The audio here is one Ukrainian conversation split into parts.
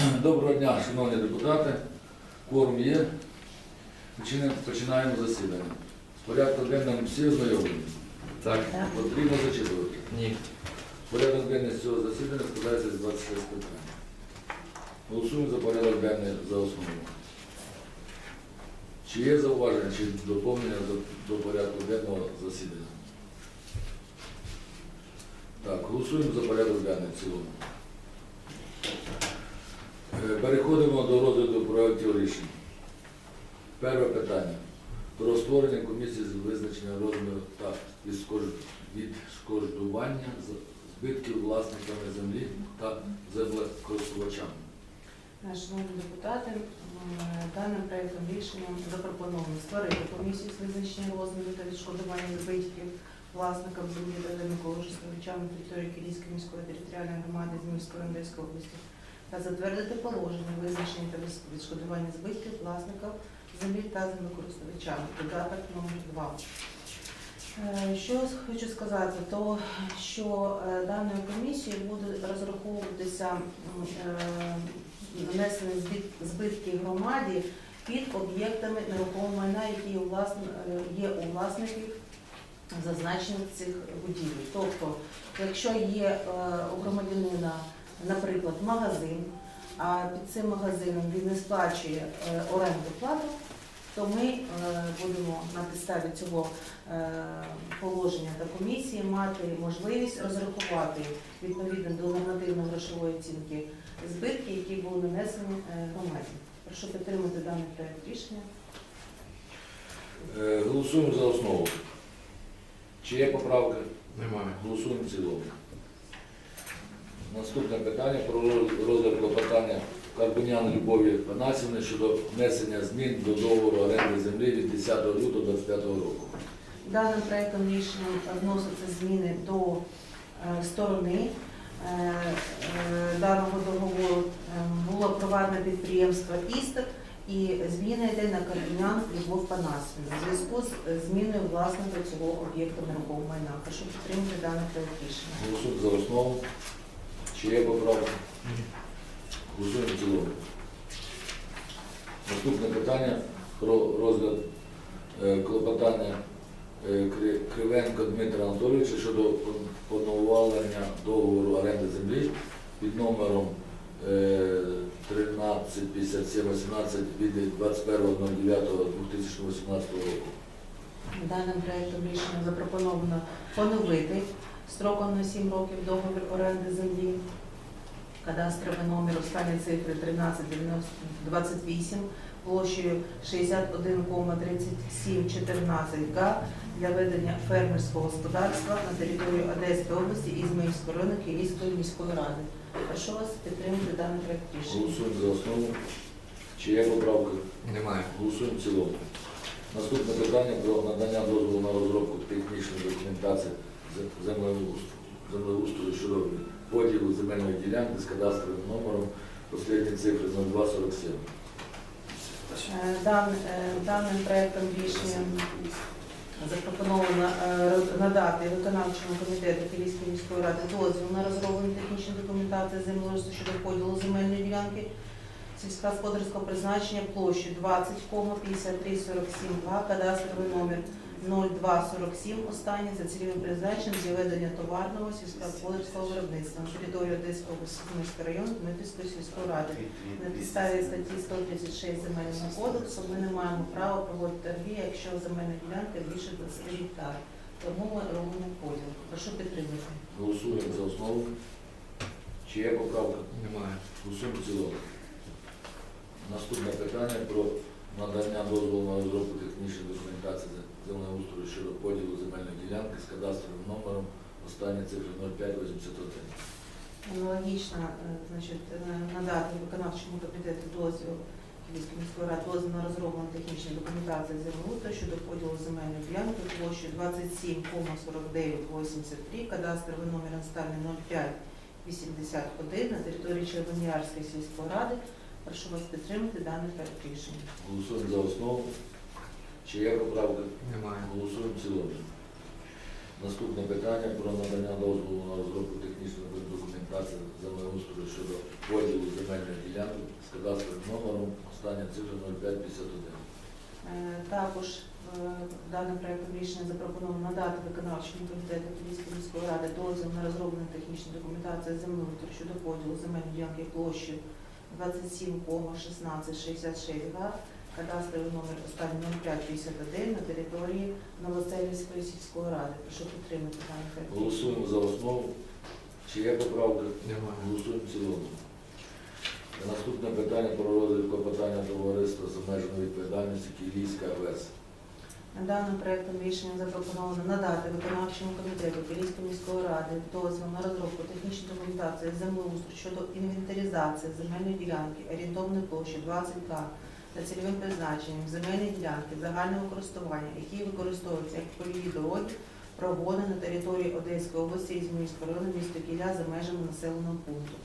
Доброго дня, шановні депутати. Кворум є. Починаємо- засідання. З порядку денним всі ознайомлені. Так. Потрібно зачитувати. Ні. Порядок денний з цього засідання складається з 26 питань. Голосуємо за порядок денний за основу. Чи є зауваження чи доповнення до, до порядку денного засідання? Так, голосуємо за порядок денний в цілому. Е, Переходимо до розгляду проєктів рішень. Перше питання. Про створення комісії з визначення розміру та відшкодування збитків власниками землі та землекористувачами. Е, Шановні депутати, даним проектом рішення запропоновано створити комісію з визначення розміру та відшкодування збитків власникам землі та землекористувачам території Київської міської територіальної громади Зміївської Одеської області та затвердити положення визначення та відшкодування збитків власникам землі та землекористувачам. Додаток номер 2. Е, Що хочу сказати, то що е, даною комісією буде розраховуватися е, нанесені збитки громаді під об'єктами нерухомого майна, які є у власників зазначених цих будівель. Тобто, якщо є у громадянина, наприклад, магазин, а під цим магазином він не сплачує е, оренду плату, то ми е, будемо на підставі цього е, положення та комісії мати можливість розрахувати відповідно до нормативно-грошової оцінки збитки, які були нанесені громаді. Прошу підтримати даний проект рішення. Голосуємо за основу. Чи є поправки? Немає. Голосуємо в цілому. Наступне питання про роз- розгляд клопотання Карбунян Любові Панасівни щодо внесення змін до договору оренди землі від 10 лютого 2025 року. Даним проектом рішення вносяться зміни до е, сторони е, е, даного договору. Було проведено підприємство «Істер» і зміна йде на Карбунян Любов Панасівна в зв'язку з зміною власника цього об'єкту нерухомого майна. Прошу підтримати даний проект рішення. Голосуємо за основу. Чи є поправки? Голосуємо в цілому. Наступне питання про розгляд е, клопотання е, Кри- Кривенко Дмитра Анатолійовича щодо поновлення договору оренди землі під номером е, 135718 від 21.09.2018 року. Даним проектом рішення запропоновано поновити строком на 7 років договір оренди землі. Кадастровий номер останні цифри 1328 площею 61,3714 га для ведення фермерського господарства на території Одеської області і Ізмаїльського району Київської міської ради. Прошу вас підтримати даний проект рішення. Голосуємо за основу. Чи є поправки? Немає. Голосуємо в цілому. Наступне питання про надання дозволу на розробку технічної документації землеустрою землеустрою щодо поділу земельної ділянки з кадастровим номером останні цифри 0247. Е, дан- е, Даним проектом рішення запропоновано е, надати виконавчому комітету Київської міської ради дозвіл на розроблення технічної документації землеустрою щодо поділу земельної ділянки сільськогосподарського призначення площі 20,5347 га, кадастровий номер 0247 останній за цільовим призначенням для ведення товарного сільськогосподарського виробництва на території Одеського області району Дмитрівської сільської ради. На підставі статті 136 земельного кодексу ми не маємо права проводити торги, якщо земельна ділянка більше 20 гектар. Тому ми робимо поділ. Прошу підтримати. Голосуємо за основу. Чи є поправка? Немає. Голосуємо в цілому. Наступне питання про надання дозволу на розробку технічної документації землеустрою щодо поділу земельної ділянки з кадастровим номером останні цифри 0581. Аналогічно, е, значить, е, надати виконавчому комітету дозвіл Київської міської ради дозвіл на розроблення технічної документації землеустрою щодо поділу земельної ділянки площею 27,4983, кадастровий номер останній 0581 на території Червоніярської сільської ради. Прошу вас підтримати проект рішення. Голосуємо за основу. Чи є поправка? Немає. Голосуємо в цілому. Наступне питання про надання дозволу на розробку технічної документації землеустрою щодо поділу земельної ділянки з кадастровим номером остання цифра 0551. Е, Також е, даним проектом рішення запропоновано надати виконавчому комітету Київської міської ради дозвіл на розроблення технічної документації землеустрою щодо поділу земельної ділянки площі 27,1666 га, кадастровий номер останній 0551 на території Новоселівської сільської ради. Прошу підтримати даний проект. Голосуємо за основу. Чи є поправка? Немає. Голосуємо в цілому. Наступне питання про розгляд клопотання товариства з обмеженою відповідальністю Київська АВС. Даним проектом рішення запропоновано надати виконавчому комітету Київської міської ради дозвіл на розробку технічної документації землеустрою щодо інвентаризації земельної ділянки орієнтовної площі 20 га та цільовим призначенням земельної ділянки загального користування, які використовуються як польові дороги, прогони на території Одеської області і Зміївського району міста Кілля за межами населеного пункту.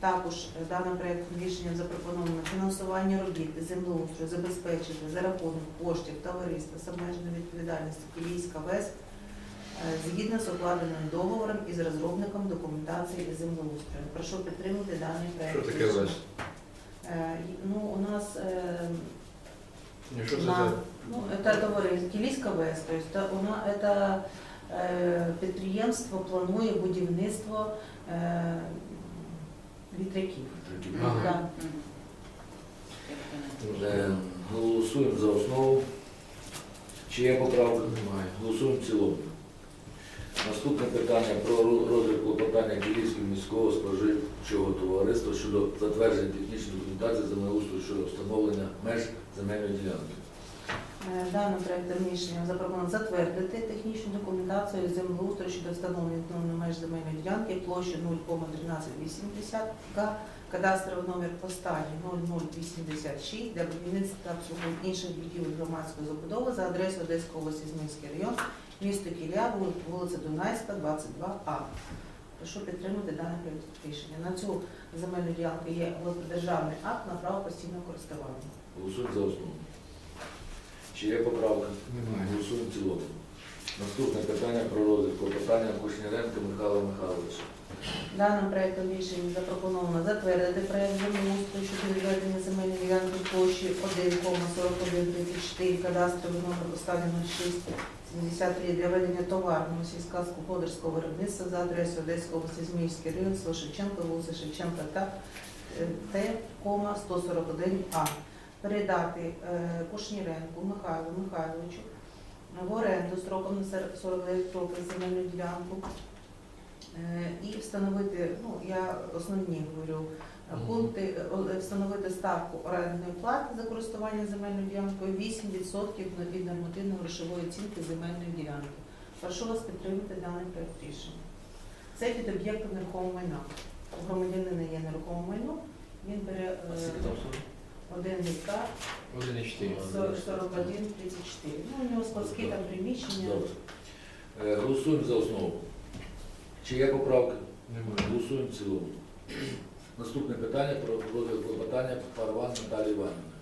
Також е, даним проектом рішенням запропоновано фінансування робіт землеустрою забезпечити за рахунок коштів товариства з обмеженою відповідальністю Кілійська ВЕС е, згідно з укладеним договором із розробником документації землеустрою. Прошу підтримати даний проект. Що таке. ВЕС? Е, Ну, у нас на, ну, это товариство Кілійська ВЕС, то есть, та- вона это е, підприємство планує будівництво е, вітряків. Ага. Да. Е, Голосуємо за основу. Чи є поправка? Немає. Голосуємо в цілому. Наступне питання про ро- розгляд клопотання Київського міського споживчого товариства щодо затвердження технічної документації землеустрою щодо встановлення меж земельної ділянки. Е, Даним проектом рішення запропоновано затвердити технічну документацію землеустрою щодо встановлення відновлення меж земельної ділянки площі 0,1380 га, кадастровий номер останній 0086 для будівництва та обслуговування інших будівель громадської забудови за адресою Одеської області, Зміївський район, місто Кілля, вулиця Дунайська, 22А. Прошу підтримати дане проект рішення. На цю земельну ділянку є державний акт на право постійного користування. Голосуємо за основу. Чи є поправка? Немає. Голосуємо в цілому. Наступне питання про розгляд клопотання Кушніренка Михайла Михайловича. Даним проектом рішення запропоновано затвердити проект землеустрою щодо площі 1,4134 кадастровий номер останній 0673 для ведення товарного сільськогосподарського виробництва за адресою Одеської області Зміївський район, село вулиця Шевченка та е, Т,141А. Передати е, Кушніренку Михайлу Михайловичу в оренду строком на 49 років земельну ділянку Е, і встановити, ну я основні говорю. Пункти, е, встановити ставку орендної плати за користування земельною ділянкою 8% від нормативно-грошової оцінки земельної ділянки. Прошу вас підтримати даний проект рішення. Це під об'єктом нерухомого майна. У громадянина є нерухоме майно, він бере А скільки там сума? 1 гектар 1,4. 41 34. Ну, у нього складські там приміщення. Добре. Е, Голосуємо за основу. Чи є поправка? Немає. Голосуємо в цілому. Наступне питання про розгляд клопотання Парван Наталії Іванівни.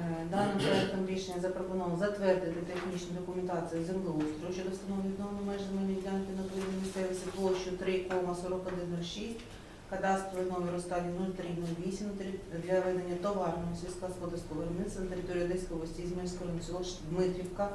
Е, Даним проектом рішення запропоновано затвердити технічну документацію землеустрою щодо встановлення відновлення меж ділянки на території місцевості площу 3,4106, кадастровий номер останній 0308 для ведення товарного сільськогосподарського виробництва на території Одеської області Ізмельського району село Дмитрівка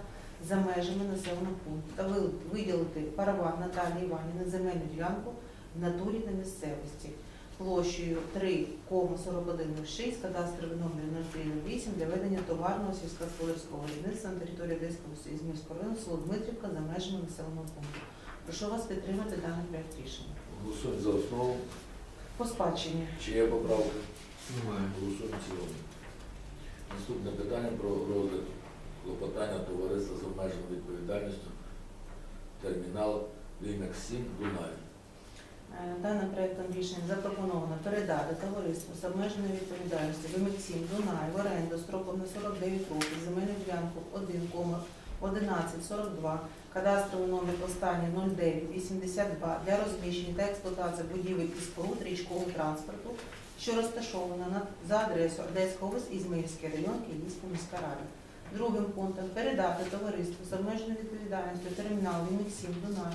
за межами населеного пункту та виділити параван Наталії Іванівни земельну ділянку в натурі на місцевості площею 3,4106, кадастровий номер 0308 для ведення товарного сільськогосподарського виробництва на території Одеського Ізмірського району село Дмитрівка за межами населеного пункту. Прошу вас підтримати даний проект рішення. Голосуємо за основу. По спадщині. Чи є поправка? Немає. Голосуємо в цілому. Наступне питання про розгляд клопотання товариства з обмеженою відповідальністю термінал Вімекс 7 Дунай. Е, Даним проектом рішення запропоновано передати товариству з обмеженою відповідальністю Вимексім Дунай в оренду строком на 49 років земельну ділянку 1,1142, кадастровий номер останній 0982 для розміщення та експлуатації будівель і споруд річкового транспорту, що розташована за адресою Одеська область, Ізмаїльський район, Київська міська рада. Другим пунктом передати товариству з обмеженою відповідальністю термінал 7 Дунай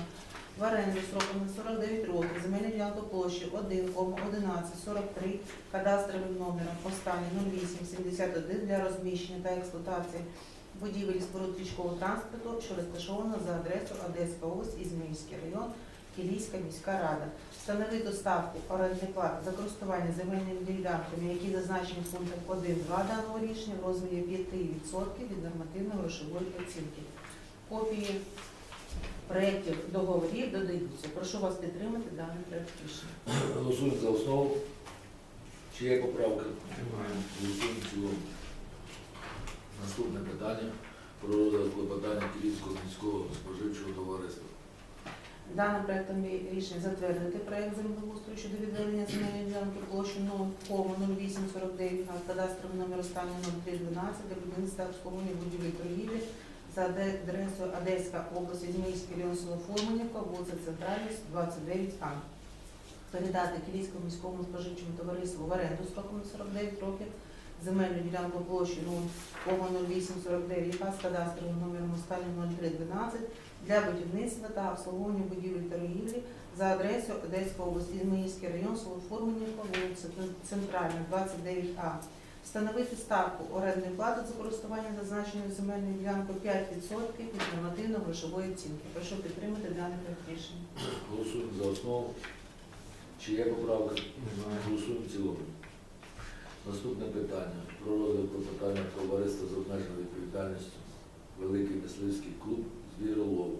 в оренду строком на 49 років земельну ділянку площі 1,1143 кадастровим номером останній 0871 для розміщення та експлуатації будівель споруд річкового транспорту, що розташовано за адресою Одеська область, Ізмаїльський район, Кілійська міська рада. Встановити ставку орендної плати за користування земельними ділянками, які зазначені пунктом 1-2 даного рішення в розмірі 5% від нормативно-грошової оцінки. Копії проєктів договорів додаються. Прошу вас підтримати даний проєкт рішення. Голосуємо за основу. Чи є поправки? Немає. Голосуємо в цілому. Наступне питання про розгляд клопотання Київського міського споживчого товариства. Даним проектом рішення затвердити проект землеустрою щодо відведення земельної ділянки площі 0,0849 га, кадастровий номер останній 0312 для будівництва обслуговування будівлі торгівлі за адресою Одеська область, Ізмаїльський район село Форманівка, вулиця Центральна, 29А. Передати Київському міському споживчому товариству в оренду строком на 49 років земельну ділянку площі 0,0849 га з кадастровим номером останнім 0312 для будівництва та обслуговування будівель торгівлі за адресою Одеська область, Ізмаїльський район, село Форманівка, вулиця Центральна, 29А. Встановити ставку орендної плати за користування зазначеною земельною ділянкою 5% від нормативно-грошової оцінки. Прошу підтримати даний проект рішення. Голосуємо за основу. Чи є поправки? Немає. Голосуємо в цілому. Наступне питання про розгляд клопотання товариства з обмеженою відповідальністю Великий мисливський клуб звіролову.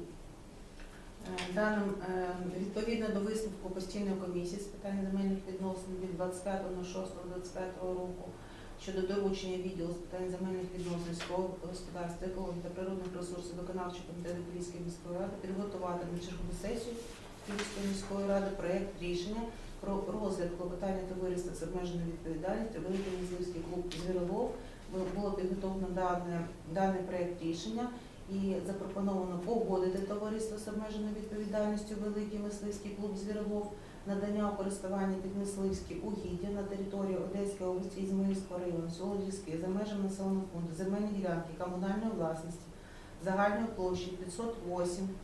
Е, Даним е, відповідно до висновку постійної комісії з питань земельних відносин від 25.06.25 року щодо доручення відділу з питань земельних відносин сільського господарства, екології та природних ресурсів виконавчого комітету Київської міської ради підготувати на чергову сесію Київської міської ради проект рішення про розгляд клопотання товариства з обмеженою відповідальністю Великий мисливський клуб Звіролов. Було підготовлено дане, даний проект рішення і запропоновано погодити товариство з обмеженою відповідальністю Великий мисливський клуб Звіролов, надання у користування під мисливські угіддя на території Одеської області Ізмаїльського району, село Львівське, за межами населеного пункту, земельні ділянки комунальної власності загальною площею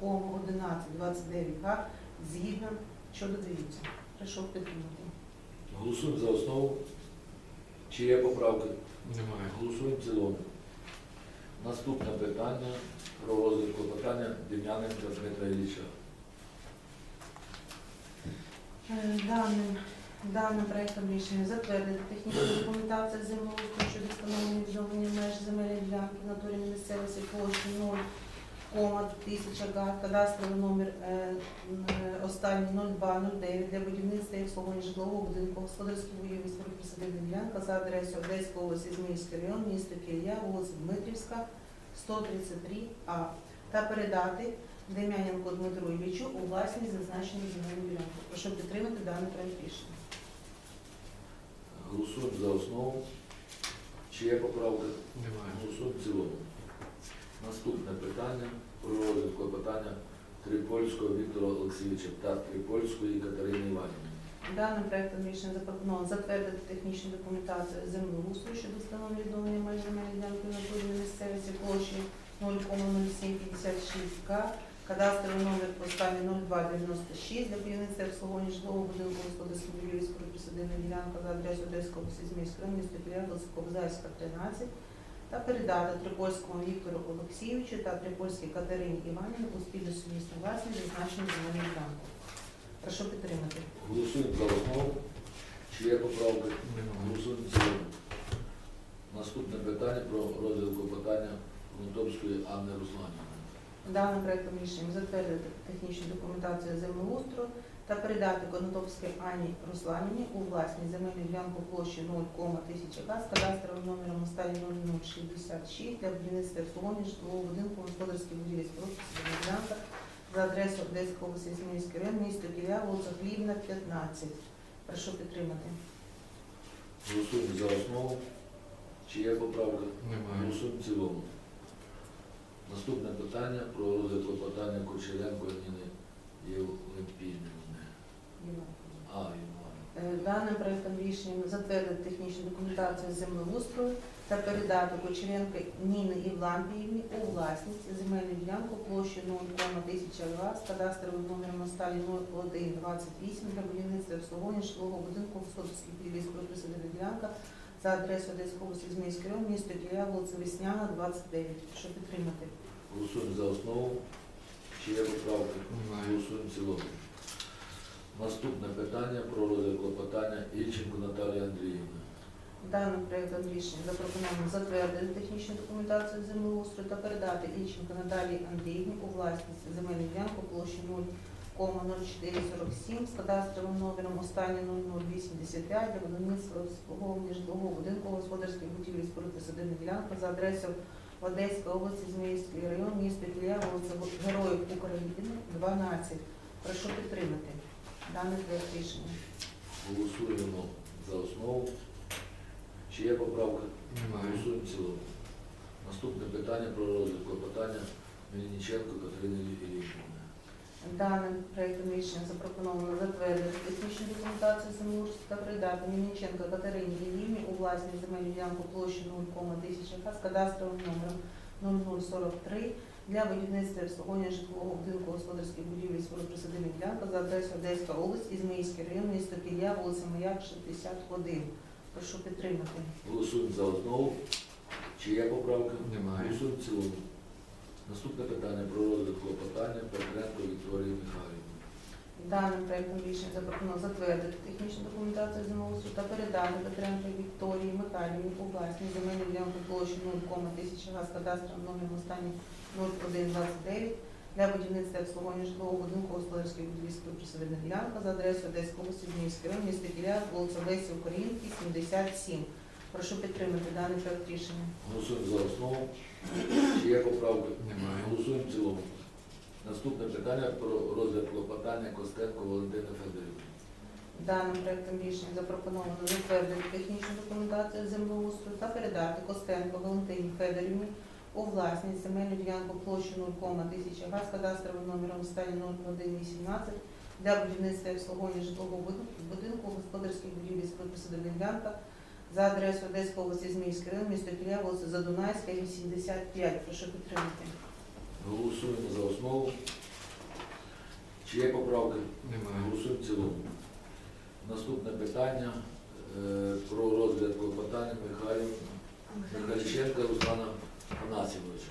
508,1129 га згідно щодо дивіться. Прошу підтримати. Голосуємо за основу. Чи є поправки? Немає. Голосуємо в цілому. Наступне питання про розгляд клопотання Дем'яненка Дмитра Ілліча. Е, Даним, даним проектом рішення затвердити технічну документацію землеустрою щодо встановлення відновлення меж земельної ділянки в натурі місцевості площі 0,1000 га, кадастровий номер е, е, останній 0209 для будівництва і обслуговування житлового будинку господарських будівлі присадибна ділянка за адресою Одеська область, Ізмаїльський район, місто Кілія, вулиця Дмитрівська, 133А та передати Дем'яненко Дмитру Іллічу у власність зазначену земельну ділянку. Прошу підтримати даний проект рішення. Голосуємо за основу. Чи є поправки? Немає. Голосуємо в цілому. Наступне питання про розгляд клопотання Трипольського Віктора Олексійовича та Трипольської Катерини Іванівни. Даним проектом рішення запропоновано затвердити технічну документацію землеустрою щодо встановлення відновлення меж земельної ділянки на місцевості площі 0,0756 га, кадастровий номер останній 0296 для будівництва обслуговування житлового будинку господарської будівлі споруд присадибна ділянка за адресою Одеського району, місто Пілянка, Кобзарська, 13 та передати Трипольському Віктору Олексійовичу та Трипольській Катерині Іванівні у спільну сумісну власність зазначену земельну ділянку. Прошу підтримати. Голосуємо за основу. Чи є поправки? Голосуємо цілому. Наступне питання про розгляд клопотання Гунтовської Анни Русланівни. Даним проектом рішення затвердити технічну документацію землеустрою та передати Конотопській Ані Русланівні у власність земельну ділянку площі 0,1000 га з кадастровим номером останній 0066 для будівництва і обслуговування житлового будинку господарських будівлі споруд ділянка за адресою Одеської області Зміївський район, місто Кілля, вулиця Хлібна, 15. Прошу підтримати. Голосуємо за основу. Чи є поправки? Немає. Голосуємо в цілому. Наступне питання про розгляд клопотання Кучеренко Ніни Євлепінівни. А. Е, Даним проектом рішення затвердити технічну документацію землеустрою та передати Кочеренко Ніни Івлампіївні у власність земельну ділянку площею 0,1000 га з кадастровим номером на сталі 0128 для будівництва обслуговування житлового будинку будівлі споруд присадибна ділянка за адресою Одеської області Зміївський район, місто Кілія, вулиця Весняна, 29. Прошу підтримати. Голосуємо за основу. Чи є поправки? Голосуємо в цілому. Наступне питання про розгляд клопотання Ільченко Наталії Андріївни. Даним проектом рішення запропоновано затвердити технічну документацію землеустрою та передати Ільченко Наталії Андріївні у власність земельну ділянку площі 0,0447 з кадастровим номером останнє 0085 для будівництва обслуговування житлового будинку господарських будівлі споруд присадибна ділянка за адресою Одеська область, Зміївський район, місто Кілія, вулиця Героїв України, 12. Прошу підтримати даний проект рішення. Голосуємо за основу. Чи є поправка? Немає. Голосуємо в цілому. Наступне питання про розгляд клопотання Мельниченко Катерини Іллівни. Даним проектом рішення запропоновано затвердити технічну документацію землеустрою та передати Мельниченко Катерині Іллівні у власність земельну ділянку площі 0,1000 га з кадастровим номером 0043 для будівництва і обслуговування житлового будинку господарських будівлі споруд присадибних ділянка за адресою Одеська область, Ізмаїльський район, місто Кілля, вулиця Маяк, 61. Прошу підтримати. Голосуємо за основу. Чи є поправка? Немає. Голосуємо в цілому. Наступне питання про розгляд клопотання Петренко Вікторії Михайлівни. Даним проектом рішення запропоновано затвердити технічну документацію землеустрою та передати Петренко Вікторії Михайлівні у власність земельну ділянку площі 0,1000 га з кадастром номером останній 0129 для будівництва обслуговування житлового будинку господарської будівлі присадибна ділянка за адресою Одеської області, Зміївський район, місто Кіля, вулиця Лесі Українки, 77. Прошу підтримати даний проект рішення. Голосуємо за основу. Чи є поправка? Немає. Голосуємо в цілому. Наступне питання про розгляд клопотання Костенко Валентини Федорівни. Даним проектом рішення запропоновано затвердити технічну документацію землеустрою та передати Костенко Валентині Федорівні у власність земельну ділянку площі 0,1000 га з кадастровим номером стані 0118 для будівництва і обслуговування житлового будинку господарських будівлі з присадибних ділянка за адресою Одеської області Зміївський район, місто Кілія, вулиця Задунайська, 85. Прошу підтримати. Голосуємо за основу. Чи є поправки? Немає. Голосуємо в цілому. Наступне питання е, про розгляд клопотання Михайлів Михайліченка Руслана Панасівовича.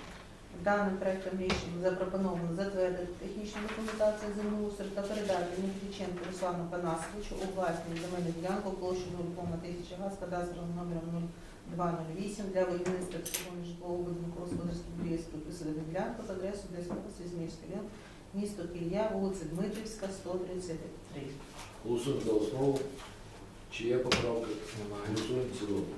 Даним проектом рішення запропоновано затвердити технічну документацію землеустрою та передати Міхліченку Руслану Панасовичу у власність земельну ділянку площу 0,1000 га з кадастровим номером 0208 для будівництва житлового будинку господарських з присадибних ділянка з адресою Одеської області, Зміївський район, місто Кілля, вулиця Дмитрівська, 133. Голосуємо за основу. Чи є поправки? Немає. Голосуємо в цілому.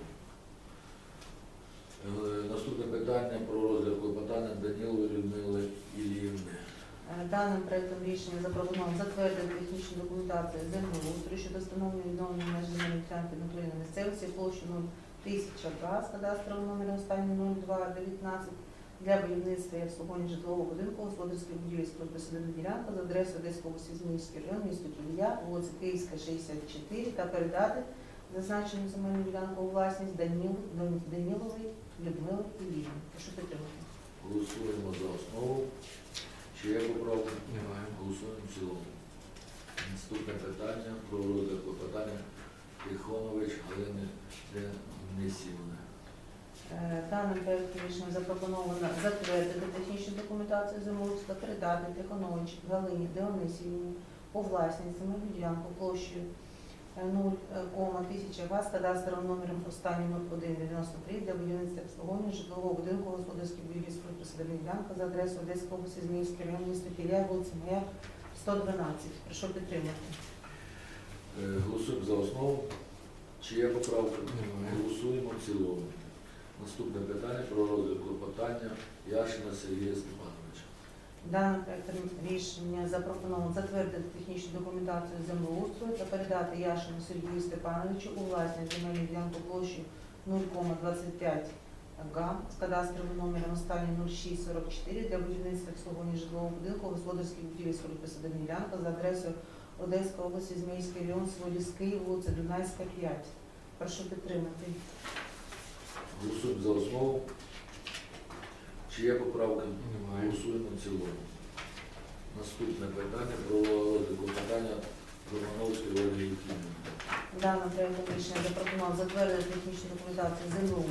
Е, Наступне питання про розгляд клопотання Данілової Людмили Іллівни. Е, Даним проектом рішення запропоновано затвердити технічну документацію землеустрою щодо встановлення відновлення меж земельної ділянки натурі на місцевості площі 01000 га з кадастровим номером останній 0219 для будівництва і обслуговування житлового будинку господарських будівель з присадибна ділянка за адресою Одеської області Зміївський район, місто Кілія, вулиця Київська, 64 та передати зазначену земельну ділянку у власність Даніл, Данілової Людмили Іллівни. Прошу підтримати. Голосуємо за основу. Чи є поправки? Немає. Голосуємо в цілому. Наступне питання про розгляд клопотання Тихонович Галини Денисівни. Е, Даним проектом рішення запропоновано затвердити технічну документацію та передати Тихонович Галині Деонисівні у власність земельну ділянку площею 0,1000 га з кадастровим номером останнім 0193 для будівництва обслуговування житлового будинку господарських будівлі з присадибних ділянка за адресою Одеської області, Зміївський район, місто Кілія, вулиця Моя, 112. Прошу підтримати. Е, Голосуємо за основу. Чи є поправки? Немає. Голосуємо в цілому. Наступне питання про розгляд клопотання Яшина Сергія. Даним проектом рішення запропоновано затвердити технічну документацію землеустрою та передати Яшину Сергію Степановичу у власність земельну ділянку площі 0,25 га з кадастровим номером останній 0644 для будівництва обслуговування житлового будинку господарських будівель присадибної ділянки за адресою Одеська область, Ізмаїльський район, село Ліски, вулиця Дунайська, 5. Прошу підтримати. Голосуємо за основу. Чи є поправки? Немає. Голосуємо в цілому. Наступне питання про питання Романовської Ольги Юхімівни. Даним проектом рішення запропонував затвердити технічну документацію землю